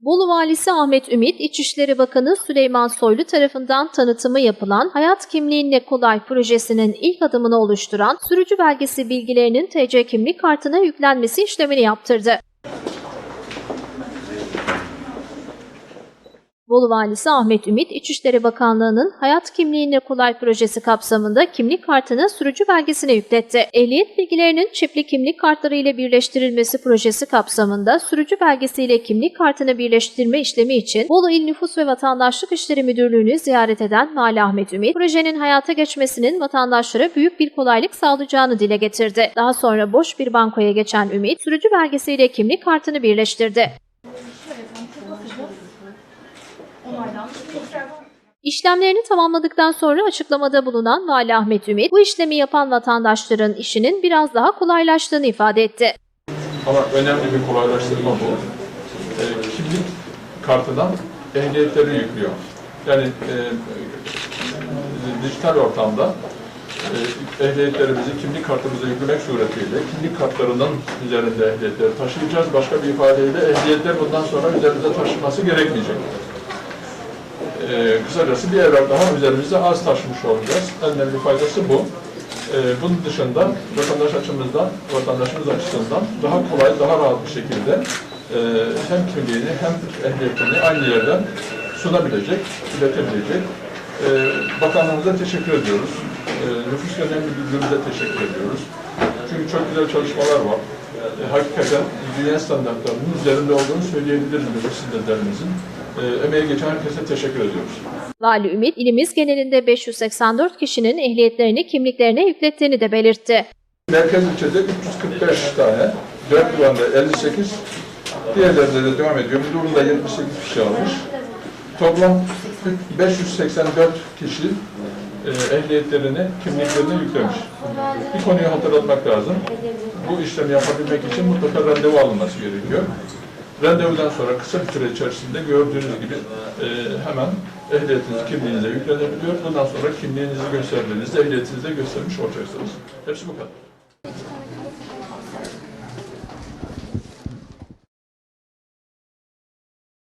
Bolu Valisi Ahmet Ümit, İçişleri Bakanı Süleyman Soylu tarafından tanıtımı yapılan Hayat Kimliğinle Kolay projesinin ilk adımını oluşturan sürücü belgesi bilgilerinin TC kimlik kartına yüklenmesi işlemini yaptırdı. Bolu Valisi Ahmet Ümit, İçişleri Bakanlığı'nın Hayat Kimliğinle Kolay projesi kapsamında kimlik kartını sürücü belgesine yükletti. Ehliyet bilgilerinin çipli kimlik kartları ile birleştirilmesi projesi kapsamında sürücü belgesiyle kimlik kartını birleştirme işlemi için Bolu İl Nüfus ve Vatandaşlık İşleri Müdürlüğü'nü ziyaret eden Vali Ahmet Ümit, projenin hayata geçmesinin vatandaşlara büyük bir kolaylık sağlayacağını dile getirdi. Daha sonra boş bir bankoya geçen Ümit, sürücü belgesiyle kimlik kartını birleştirdi. İşlemlerini tamamladıktan sonra açıklamada bulunan Vali Ahmet Ümit, bu işlemi yapan vatandaşların işinin biraz daha kolaylaştığını ifade etti. Ama önemli bir kolaylaştırma bu. E, kimlik kartına ehliyetleri yüklüyor. Yani e, dijital ortamda e, ehliyetlerimizi kimlik kartımıza yüklemek suretiyle kimlik kartlarının üzerinde ehliyetleri taşıyacağız. Başka bir ifadeyle ehliyetler bundan sonra üzerimize taşınması gerekmeyecek. E, kısacası bir evrak daha üzerimizde az taşımış olacağız. En önemli faydası bu. E, bunun dışında vatandaş açımızdan, vatandaşımız açısından daha kolay, daha rahat bir şekilde e, hem kimliğini hem ehliyetini aynı yerden sunabilecek, iletebilecek. E, bakanlığımıza teşekkür ediyoruz. E, nüfus genel müdürlüğümüze teşekkür ediyoruz. Çünkü çok güzel çalışmalar var. E, hakikaten dünya standartlarının üzerinde olduğunu söyleyebiliriz nüfus hizmetlerimizin. E, emeği geçen herkese teşekkür ediyoruz. Vali Ümit, ilimiz genelinde 584 kişinin ehliyetlerini kimliklerine yüklettiğini de belirtti. Merkez ilçede 345 tane, 4 güvende 58, diğerlerinde de devam ediyor. Müdürlüğünde 78 kişi almış. Toplam 584 kişi e, ehliyetlerini, kimliklerini yüklemiş. Bir konuyu hatırlatmak lazım. Bu işlemi yapabilmek için mutlaka randevu alınması gerekiyor. Randevudan sonra kısa bir süre içerisinde gördüğünüz gibi e, hemen ehliyetiniz kimliğinize yüklenebiliyor. Bundan sonra kimliğinizi gösterdiğinizde ehliyetinizi de göstermiş olacaksınız. Hepsi bu kadar.